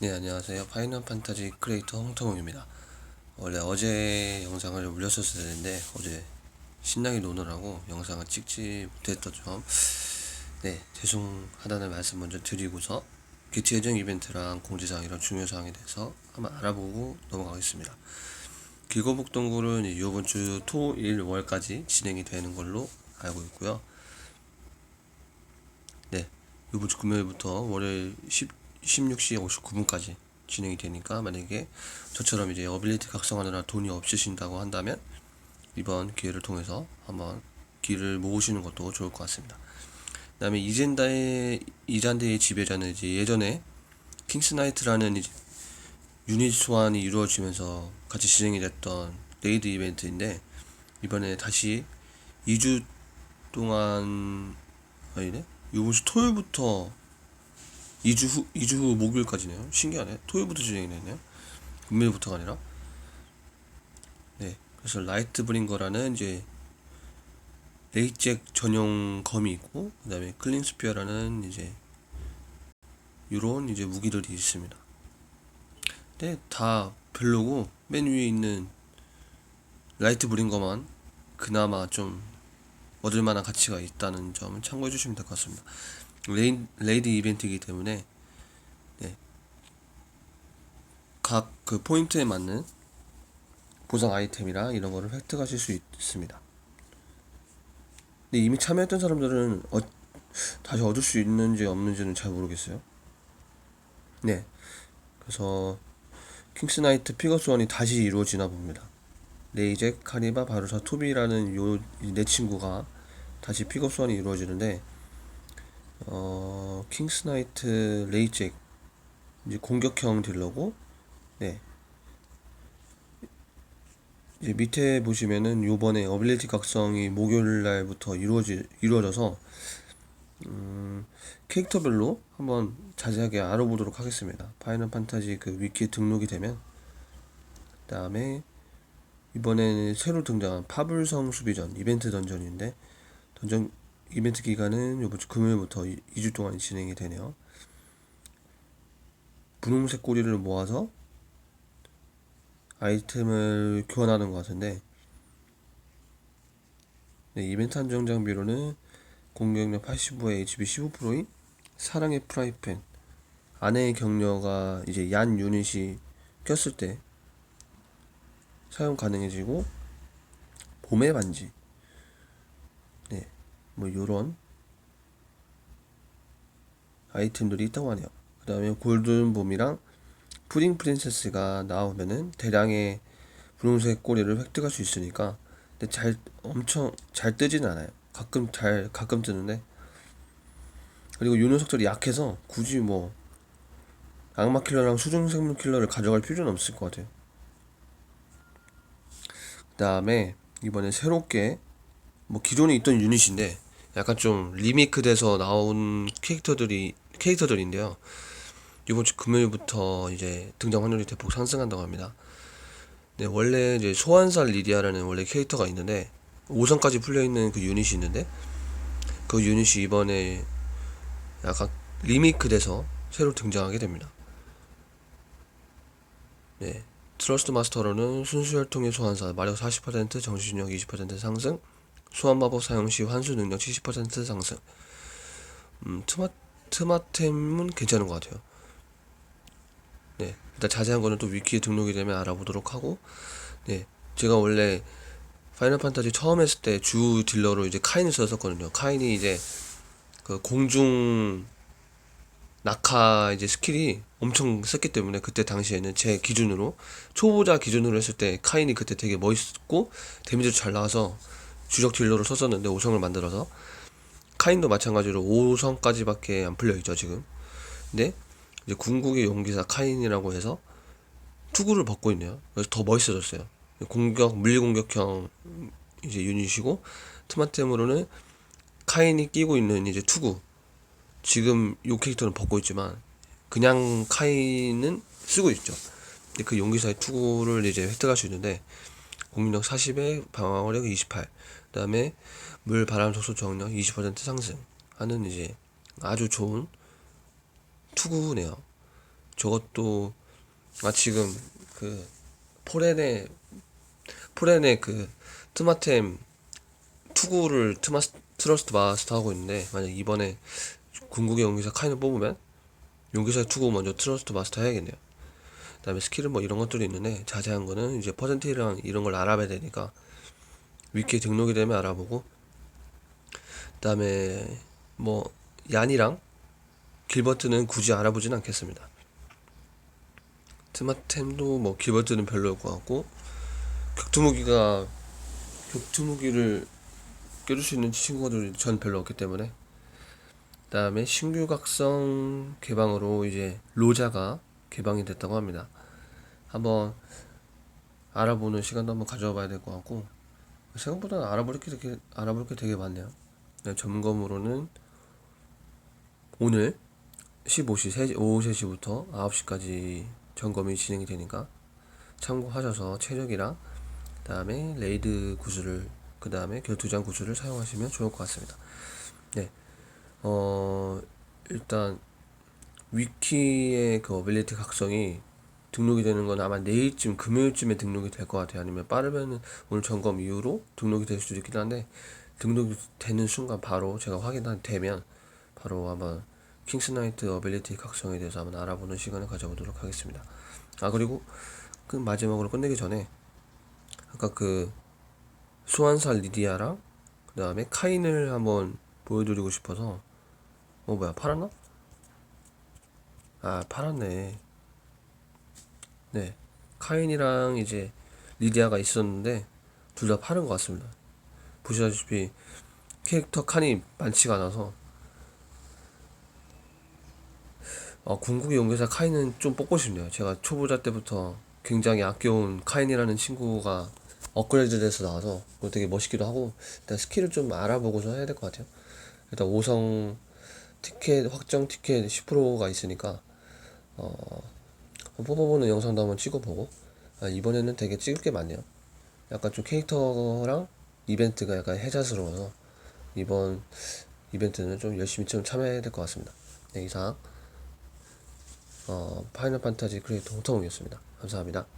네, 안녕하세요. 파이널 판타지 크리에이터 홍터몽입니다. 원래 어제 영상을 올렸었어야 되는데, 어제 신나게 노느라고 영상을 찍지 못했던 점, 네, 죄송하다는 말씀 먼저 드리고서, 개최 예정 이벤트랑 공지사항 이런 중요사항에 대해서 한번 알아보고 넘어가겠습니다. 길거북동굴은 이번 주 토, 일, 월까지 진행이 되는 걸로 알고 있고요. 네, 이번 주 금요일부터 월요일 10, 16시 59분까지 진행이 되니까 만약에 저처럼 이제 어빌리티 각성하느라 돈이 없으신다고 한다면 이번 기회를 통해서 한번 길을 모으시는 것도 좋을 것 같습니다. 그 다음에 이젠다의 이잔데의 지배자는 이제 예전에 킹스나이트라는 이제 유닛 소환이 이루어지면서 같이 진행이 됐던 레이드 이벤트인데 이번에 다시 2주 동안 아니네 이번 주 토요일부터 2주 후 2주 후 목요일까지네요. 신기하네. 토요일부터 진행이 됐네요. 금요일부터가 아니라. 네. 그래서 라이트 브링거라는 이제 레이잭 전용 검이 있고 그 다음에 클린 스피어라는 이제 요런 이제 무기들이 있습니다. 근데 다 별로고 맨 위에 있는 라이트 브링거만 그나마 좀 얻을 만한 가치가 있다는 점을 참고해 주시면 될 것 같습니다. 레이, 레이드 이벤트이기 때문에 네. 각그 포인트에 맞는 보상 아이템이랑 이런 거를 획득하실 수 있 습니다. 근데 이미 참여했던 사람들은 어, 다시 얻을 수 있는지 없는지는 잘 모르겠어요. 네. 그래서 킹스나이트 피거스원이 다시 이루어지나 봅니다. 레이잭, 카리바, 바루사, 토비라는 요네 친구가 다시 픽업 소환이 이루어지는데 어 킹스나이트 레이잭 이제 공격형 딜러고 네 이제 밑에 보시면은 요번에 어빌리티 각성이 목요일 날부터 이루어지 이루어져서 음 캐릭터별로 한번 자세하게 알아보도록 하겠습니다. 파이널 판타지 그 위키에 등록이 되면 그 다음에 이번에는 새로 등장한 파불성 수비전 이벤트 던전인데 던전 이벤트 기간은 이번 주 금요일부터 2주 동안 진행이 되네요. 분홍색 꼬리를 모아서 아이템을 교환하는 것 같은데 네, 이벤트 한정 장비로는 공격력 85에 HB 15%인 사랑의 프라이팬 안의 격려가 이제 얀 유닛이 꼈을 때 사용 가능해지고 봄의 반지 네, 뭐 요런 아이템들이 있다고 하네요. 그 다음에 골든 봄이랑 푸딩 프린세스가 나오면은 대량의 분홍색 꼬리를 획득할 수 있으니까 근데 잘 엄청 잘 뜨지는 않아요. 가끔 잘 가끔 뜨는데 그리고 요 녀석들이 약해서 굳이 뭐 악마 킬러랑 수중 생물 킬러를 가져갈 필요는 없을 것 같아요. 그 다음에 이번에 새롭게 뭐 기존에 있던 유닛인데 약간 좀 리메이크돼서 나온 캐릭터들이 캐릭터들인데요. 이번 주 금요일부터 이제 등장 확률이 대폭 상승한다고 합니다. 네, 원래 이제 소환살 리디아라는 원래 캐릭터가 있는데 5성까지 풀려 있는 그 유닛이 있는데 그 유닛이 이번에 약간 리메이크돼서 새로 등장하게 됩니다. 네, 트러스트 마스터로는 순수 혈통의 소환사 마력 40% 정신력 20% 상승 소환 마법 사용 시 환수 능력 70% 상승. 음, 트마, 트마템은 괜찮은 것 같아요. 네 일단 자세한 거는 또 위키에 등록이 되면 알아보도록 하고 네 제가 원래 파이널 판타지 처음 했을 때 주 딜러로 이제 카인을 썼었거든요. 카인이 이제 그 공중 낙하 이제 스킬이 엄청 셌기 때문에 그때 당시에는 제 기준으로 초보자 기준으로 했을 때 카인이 그때 되게 멋있고 데미지도 잘 나와서 주력 딜러로 썼었는데 5성을 만들어서. 카인도 마찬가지로 5성까지밖에 안 풀려 있죠 지금. 근데 이제 궁극의 용기사 카인이라고 해서 투구를 벗고 있네요. 그래서 더 멋있어졌어요. 공격 물리공격형 이제 유닛이고 트마템으로는 카인이 끼고 있는 이제 투구. 지금 요 캐릭터는 벗고 있지만 그냥 카인은 쓰고 있죠. 근데 그 용기사의 투구를 이제 획득할 수 있는데 공격력 40에 방어력 28 그다음에 물 바람 속수 저항력 20% 상승 하는 이제 아주 좋은 투구네요. 저것도 아 지금 그 포렌의 포렌의 그 트마템 투구를 트마스 트러스트 마스터 하고 있는데 만약 이번에 궁극의 용기사 카인을 뽑으면 용기사의 투구 먼저 트러스트 마스터 해야겠네요. 그다음에 스킬은 뭐 이런 것들이 있는데 자세한 거는 이제 퍼센티랑 이런 걸 알아봐야 되니까 위키에 등록이 되면 알아보고 그다음에 뭐 얀이랑 길버트는 굳이 알아보진 않겠습니다. 트마템도 뭐 길버트는 별로일 것 같고 격투무기가 격투무기를 껴줄 수 있는 친구들이 전 별로 없기 때문에 그다음에 신규 각성 개방으로 이제 로자가 개방이 됐다고 합니다. 한번 알아보는 시간도 한번 가져봐야 될 것 같고 생각보다 알아볼 게 되게 알아볼 게 되게 많네요. 네, 점검으로는 오늘 15시 3시, 오후 3시부터 9시까지 점검이 진행이 되니까 참고하셔서 체력이랑 그 다음에 레이드 구슬을 그 다음에 결투장 구슬을 사용하시면 좋을 것 같습니다. 네. 어 일단 위키의 그 어빌리티 각성이 등록이 되는 건 아마 내일쯤 금요일쯤에 등록이 될 것 같아요. 아니면 빠르면은 오늘 점검 이후로 등록이 될 수도 있긴 한데 등록이 되는 순간 바로 제가 확인되면 바로 한번 킹스나이트 어빌리티 각성에 대해서 한번 알아보는 시간을 가져보도록 하겠습니다. 아 그리고 그 마지막으로 끝내기 전에 아까 그 소환사 리디아랑 그 다음에 카인을 한번 보여드리고 싶어서 어 뭐야 팔았나? 아 팔았네. 네. 카인이랑 이제 리디아가 있었는데 둘다 팔은 것 같습니다. 보시다시피 캐릭터 칸이 많지가 않아서. 어, 궁극의 용기사 카인은 좀 뽑고 싶네요. 제가 초보자 때부터 굉장히 아껴온 카인이라는 친구가 업그레이드 돼서 나와서 되게 멋있기도 하고 일단 스킬을 좀 알아보고서 해야 될 것 같아요. 일단 5성 티켓 확정 티켓 10%가 있으니까 어 뽑아보는 영상도 한번 찍어보고. 아, 이번에는 되게 찍을 게 많네요. 약간 좀 캐릭터랑 이벤트가 약간 해자스러워서 이번 이벤트는 좀 열심히 좀 참여해야 될 것 같습니다. 네, 이상 어, 파이널 판타지 크리에이터 홍성욱이었습니다. 감사합니다